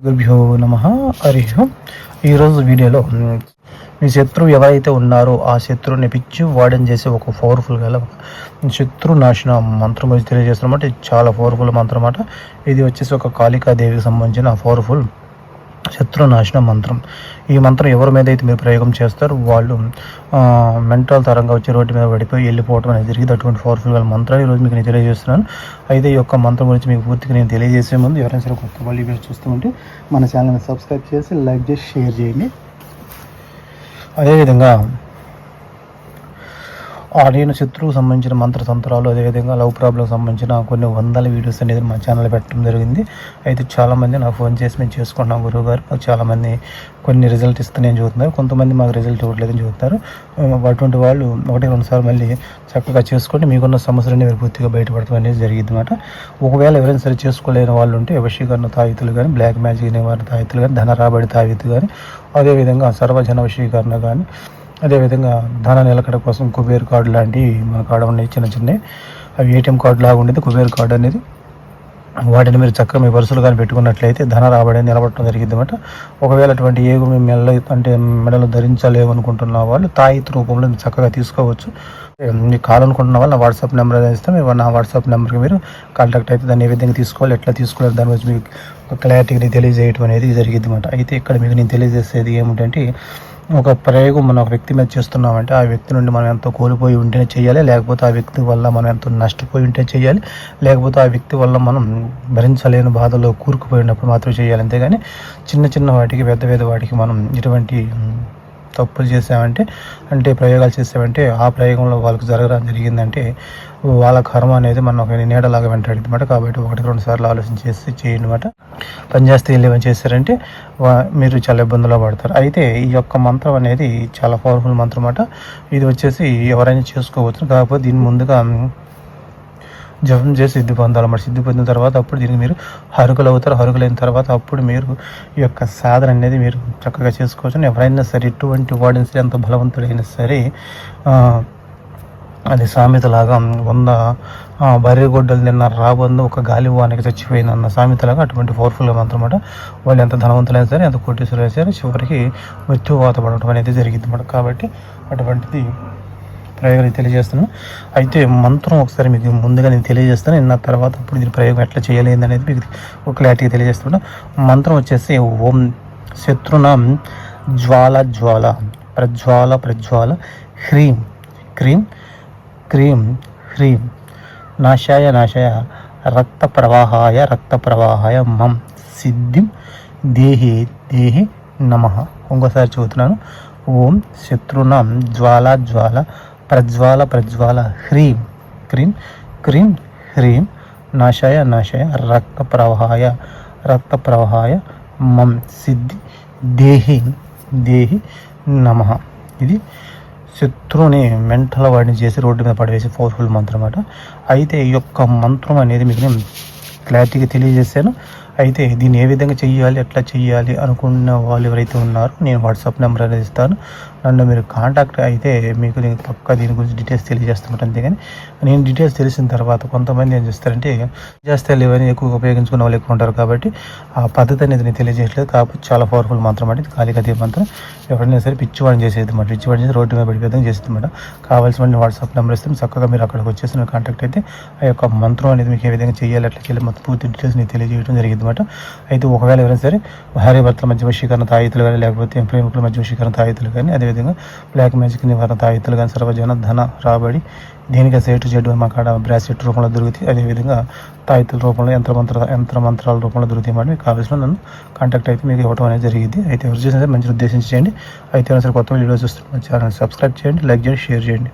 గురుభ్యో నమ. హరి ఈరోజు వీడియోలో మీ శత్రువు ఎవరైతే ఉన్నారో ఆ శత్రువుని పిచ్చి వాడని చేసే ఒక పవర్ఫుల్ గల శత్రు నాశన మంత్రం గురించి తెలియజేస్తున్నమాట చాలా పవర్ఫుల్ మంత్రం అన్నమాట. ఇది వచ్చేసి ఒక కాళికాదేవికి సంబంధించిన పవర్ఫుల్ శత్రునాశన మంత్రం. ఈ మంత్రం ఎవరి మీద అయితే మీరు ప్రయోగం చేస్తారో వాళ్ళు మెంటల్ తరంగా వచ్చి రోడ్డు మీద పడిపోయి వెళ్ళిపోవడం అనేది జరిగింది. అటువంటి పవర్ఫుల్ గల మంత్రాలు ఈరోజు మీకు నేను తెలియజేస్తున్నాను. అయితే ఈ యొక్క మంత్రం గురించి మీకు పూర్తిగా నేను తెలియజేసే ముందు ఎవరైనా సరే కొత్త వాళ్ళు వీడియో చూస్తూ ఉంటే మన ఛానల్ని సబ్స్క్రైబ్ చేసి లైక్ చేసి షేర్ చేయండి. అదేవిధంగా ఆడియన్ శత్రువుకు సంబంధించిన మంత్ర తంత్రాలు అదేవిధంగా లవ్ ప్రాబ్లం సంబంధించిన కొన్ని వందల వీడియోస్ అనేది మా ఛానల్ పెట్టడం జరిగింది. అయితే చాలామంది నాకు ఫోన్ చేసి మేము చేసుకుంటున్నాం గురువు గారు. మాకు చాలామంది కొన్ని రిజల్ట్ ఇస్తున్నాయని చూస్తున్నారు కొంతమంది మాకు రిజల్ట్ ఇవ్వట్లేదని చూస్తారు అటువంటి వాళ్ళు ఒకటి రెండు సార్లు మళ్ళీ చక్కగా చేసుకోండి మీకున్న సమస్యలన్నీ మీరు పూర్తిగా బయటపడతాం అనేది జరిగింది అనమాట ఒకవేళ ఎవరైనా సరే చేసుకోలేని వాళ్ళు ఉంటే వశీకరణ తాయితులు కానీ బ్లాక్ మ్యాజిక్ నివారణ తాయితులు కానీ ధన రాబడి తాయితు కానీ అదేవిధంగా సర్వజన వశీకరణ కానీ అదేవిధంగా ధన నిలకడ కోసం కుబేర్ కార్డు లాంటివి మన కాడ ఉన్నాయి చిన్న చిన్నవి. అవి ఏటీఎం కార్డు లాగా ఉండేది. కుబేర్ కార్డు అనేది వాటిని మీరు చక్కగా మీ పర్సులు కానీ పెట్టుకున్నట్లయితే ధన రాబడి నిలబడటం జరిగింది అనమాట ఒకవేళ అటువంటి ఏగు మీ మెల్ల అంటే మెడలు ధరించలేమనుకుంటున్న వాళ్ళు తాయిత్ రూపంలో మీరు చక్కగా తీసుకోవచ్చు. మీకు కావాలనుకుంటున్న వాళ్ళు నా వాట్సాప్ నెంబర్ అనేది మీరు నా వాట్సాప్ నెంబర్కి మీరు కాంటాక్ట్ అయితే దాన్ని ఏ విధంగా తీసుకోవాలి ఎట్లా తీసుకోవాలి దాని గురించి మీకు ఒక తెలియజేయడం అనేది జరిగింది అనమాట అయితే ఇక్కడ మీకు నేను తెలియజేసేది ఏమిటంటే ఒక ప్రయోగం మనం ఒక వ్యక్తి మీద చేస్తున్నామంటే ఆ వ్యక్తి నుండి మనం ఎంతో కోల్పోయి ఉంటేనే చేయాలి లేకపోతే ఆ వ్యక్తి వల్ల మనం ఎంతో నష్టపోయి ఉంటే చేయాలి లేకపోతే ఆ వ్యక్తి వల్ల మనం భరించలేని బాధలో కూరుకుపోయినప్పుడు మాత్రం చేయాలి. అంతేగాని చిన్న చిన్న వాటికి పెద్ద పెద్ద వాటికి మనం ఇటువంటి తప్పులు చేసామంటే అంటే ప్రయోగాలు చేసామంటే ఆ ప్రయోగంలో వాళ్ళకి జరగడం జరిగిందంటే వాళ్ళ కర్మ అనేది మనం ఒక నీడలాగా వెంటాడింది అనమాట కాబట్టి ఒకటి రెండు సార్లు ఆలోచన చేసి చేయండి అనమాట పనిచేస్తే వీళ్ళు ఏమైనా చేస్తారంటే మీరు చాలా ఇబ్బందుల్లో పడతారు. అయితే ఈ యొక్క మంత్రం అనేది చాలా పవర్ఫుల్ మంత్రం అనమాట ఇది వచ్చేసి ఎవరైనా చేసుకోవచ్చు. కాకపోతే దీని ముందుగా జపం చేసి సిద్ధి పొందాలన్నమాట సిద్ధి పొందిన తర్వాత అప్పుడు దీనికి మీరు హరుకులు అవుతారు. హరుకులైన తర్వాత అప్పుడు మీరు ఈ యొక్క సాధన అనేది మీరు చక్కగా చేసుకోవచ్చు. ఎవరైనా సరే ఎటువంటి వాడిని సరే ఎంత బలవంతుడైనా సరే అది సామెతలాగా వంద ఆ, బర్రె నిన్న రాబందు ఒక గాలి వానికి చచ్చిపోయింది అన్న సామెతలాగా అటువంటి పవర్ఫుల్ మంత్రం అన్నమాట వాళ్ళు ఎంత ధనవంతులైనా సరే ఎంత కోటీశ్వరులైనా సరే చివరికి మృత్యువాత పడటం అనేది జరిగింది కాబట్టి అటువంటిది ప్రయోగాలు తెలియజేస్తున్నాను. అయితే మంత్రం ఒకసారి మీకు ముందుగా నేను తెలియజేస్తాను. నిన్న తర్వాత ఇప్పుడు దీని ప్రయోగం ఎట్లా చేయాలి అనేది మీకు ఒక క్లారిటీ తెలియజేస్తున్నాను. మంత్రం వచ్చేసి ఓం శత్రునాం జ్వాల జ్వాల ప్రజ్వాల ప్రజ్వాల హ్రీం క్రీం క్రీం హ్రీం నాశాయ నాశాయ రక్త ప్రవాహాయ రక్త ప్రవాహాయ మం సిద్ధిం దేహి దేహి నమ. ఇంకోసారి చదువుతున్నాను ఓం శత్రునాం జ్వాల జ్వాల ప్రజ్వాల ప్రజ్వాల హ్రీం క్రీం క్రీం హ్రీం నాశాయ నాశాయ రక్త ప్రవాహాయ రక్త ప్రవాహాయ మం సిద్ధి దేహి దేహి నమ. ఇది శత్రువుని మెంటల్ వాడిని చేసి రోడ్డు మీద పడవేసి పవర్ఫుల్ మంత్రం అన్నమాట అయితే ఈ యొక్క మంత్రం అనేది మీకు నేను క్లారిటీగా తెలియజేశాను. అయితే దీన్ని ఏ విధంగా చెయ్యాలి ఎట్లా చెయ్యాలి అనుకున్న వాళ్ళు ఎవరైతే ఉన్నారో నేను వాట్సాప్ నెంబర్ అనేది ఇస్తాను. దాంట్లో మీరు కాంటాక్ట్ అయితే మీకు నేను పక్క దీని గురించి డీటెయిల్స్ తెలియజేస్తాను అంతేగాని నేను డీటెయిల్స్ తెలిసిన తర్వాత కొంతమంది ఏం చేస్తారంటే చేస్తే లేవని ఎక్కువగా ఉపయోగించుకున్న వాళ్ళు ఎక్కువ ఉంటారు కాబట్టి ఆ పద్ధతి అనేది నేను తెలియజేయట్లేదు. కాబట్టి చాలా పవర్ఫుల్ మంత్రం అంటే కాళికదే మంత్రం. ఎవరైనా సరే పిచ్చివాడిని చేసేది మాట. పిచ్చివాడిని చేసి రోడ్డు మీద పడిపోతాం చేసేది మాట. కావాల్సిన వాట్సాప్ నెంబర్ ఇస్తే. చక్కగా మీరు అక్కడికి వచ్చేసి కాంటాక్ట్ అయితే ఆ యొక్క మంత్రం అనేది మీకు ఏ విధంగా చేయాలి అట్లా చేయాలి మొత్తం పూర్తి డీటెయిల్స్ నేను తెలియజేయడం జరిగింది అనమాట అయితే ఒకవేళ ఎవరైనా సరే భార్య భర్తల మధ్య వశీకరణ తాయితులు కానీ లేకపోతే ప్రేమికుల మధ్య వశీకరణ తాయితులు కానీ అదేవిధంగా బ్లాక్ మ్యాజిక్ నివారణ తాయితులు కానీ సర్వజన ధన రాబడి దీనికి సేటు చెడు మా కాడ బ్రాసెట్ రూపంలో దొరుకుతాయి అదేవిధంగా తాయితుల రూపంలో యంత్రమంత్ర యంత్ర మంత్రాల రూపంలో దొరుకుతాయి మాట మీకు కావాల్సిన నన్ను కాంటాక్ట్ అయితే మీకు ఇవ్వడం అనేది జరిగింది. అయితే ఎవరు చేసినా మంచి ఉద్దేశించి చేయండి. అయితే ఎవరైనా సరే కొత్త వీడియోస్ చూస్తే ఛానల్ సబ్స్క్రైబ్ చేయండి లైక్ చేయండి షేర్ చేయండి.